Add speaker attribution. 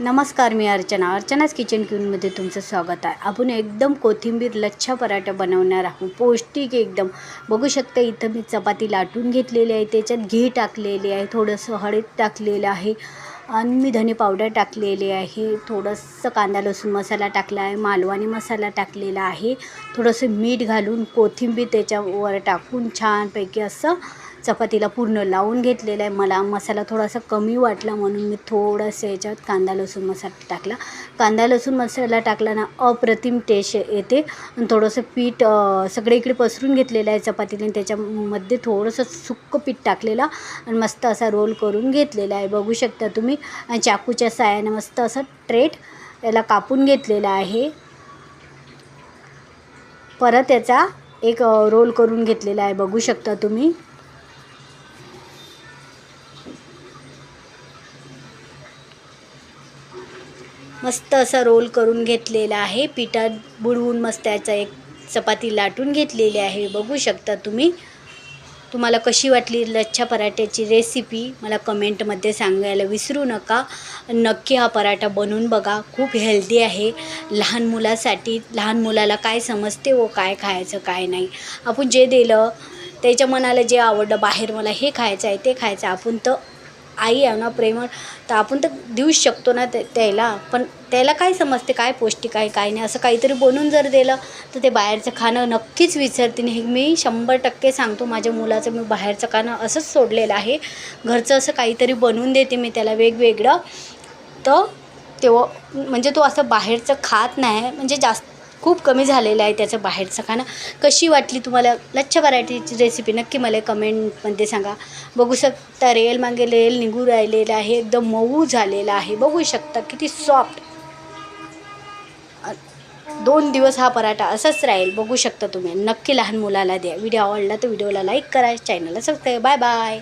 Speaker 1: नमस्कार मी अर्चना. अर्चनाच किचन क्यूनमध्ये तुमचं स्वागत आहे. आपण एकदम कोथिंबीर लच्छा पराठा बनवणार आहोत. पौष्टिक एकदम. बघू शकता इथं मी चपाती लाटून घेतलेली आहे. त्याच्यात घी टाकलेले आहे. थोडंसं हळद टाकलेलं आहे. आणि मी धने पावडर टाकलेली आहे. थोडंसं कांदा लसूण मसाला टाकला आहे. मालवणी मसाला टाकलेला आहे. थोडंसं मीठ घालून कोथिंबीर त्याच्यावर टाकून छानपैकी असं चपातीला पूर्ण लावून घेतलेलं आहे. मला मसाला थोडासा कमी वाटला म्हणून मी थोडंसं याच्यात कांदा लसूण मसाला टाकला. कांदा लसूण मसाला टाकला ना अप्रतिम टेस्ट येते. आणि थोडंसं पीठ सगळे इकडे पसरून घेतलेलं आहे चपातीला आणि त्याच्यामध्ये थोडंसं सुक्कं पीठ टाकलेलं आणि मस्त असा रोल करून घेतलेला आहे. बघू शकता तुम्ही चाकूच्या साहाय्याने मस्त असं ट्रेट याला कापून घेतलेला आहे. परत याचा एक रोल करून घेतलेला आहे. बघू शकता तुम्ही. मस्त असा रोल करून घेतलेला आहे. पिठात बुडवून मस्त याचा एक चपाती लाटून घेतलेली आहे. बघू शकता तुम्ही. तुम्हाला कशी वाटली लच्छा पराठ्याची रेसिपी मला कमेंटमध्ये सांगायला विसरू नका. नक्की हा पराठा बनवून बघा. खूप हेल्दी आहे. लहान मुलासाठी लहान मुलाला काय समजते व काय खायचं काय नाही. आपण जे दिलं त्याच्या मनाला जे आवडलं बाहेर मला हे खायचं आहे ते खायचं आपण तर आई आहे ना प्रेमळ तर आपण तर देऊच शकतो ना ते त्याला. पण त्याला काय समजते काय पौष्टिक आहे काय नाही? असं काहीतरी बनवून जर दिलं तर ते बाहेरचं खाणं नक्कीच विसरते हे मी शंभर टक्के सांगतो माझ्या मुलाचं. मी बाहेरचं खाणं असंच सोडलेलं आहे. घरचं असं काहीतरी बनवून देते मी त्याला वेगवेगळं. तर तेव्हा म्हणजे तो असं बाहेरचं खात नाही. म्हणजे जास्त खूप कमी झालेलं आहे त्याचं बाहेरचं खाणं. कशी वाटली तुम्हाला? लच्छ पराठीची रेसिपी नक्की मला कमेंटमध्ये सांगा. बघू शकता रेल मागे रेल निघू राहिलेलं आहे. एकदम मऊ झालेला आहे. बघू शकता किती सॉफ्ट दोन दिवस हा पराठा असाच राहील. बघू शकता तुम्ही. नक्की लहान मुलाला द्या. व्हिडिओ आवडला तर व्हिडिओला लाईक करा. चॅनलला सबस्क्राईब बाय बाय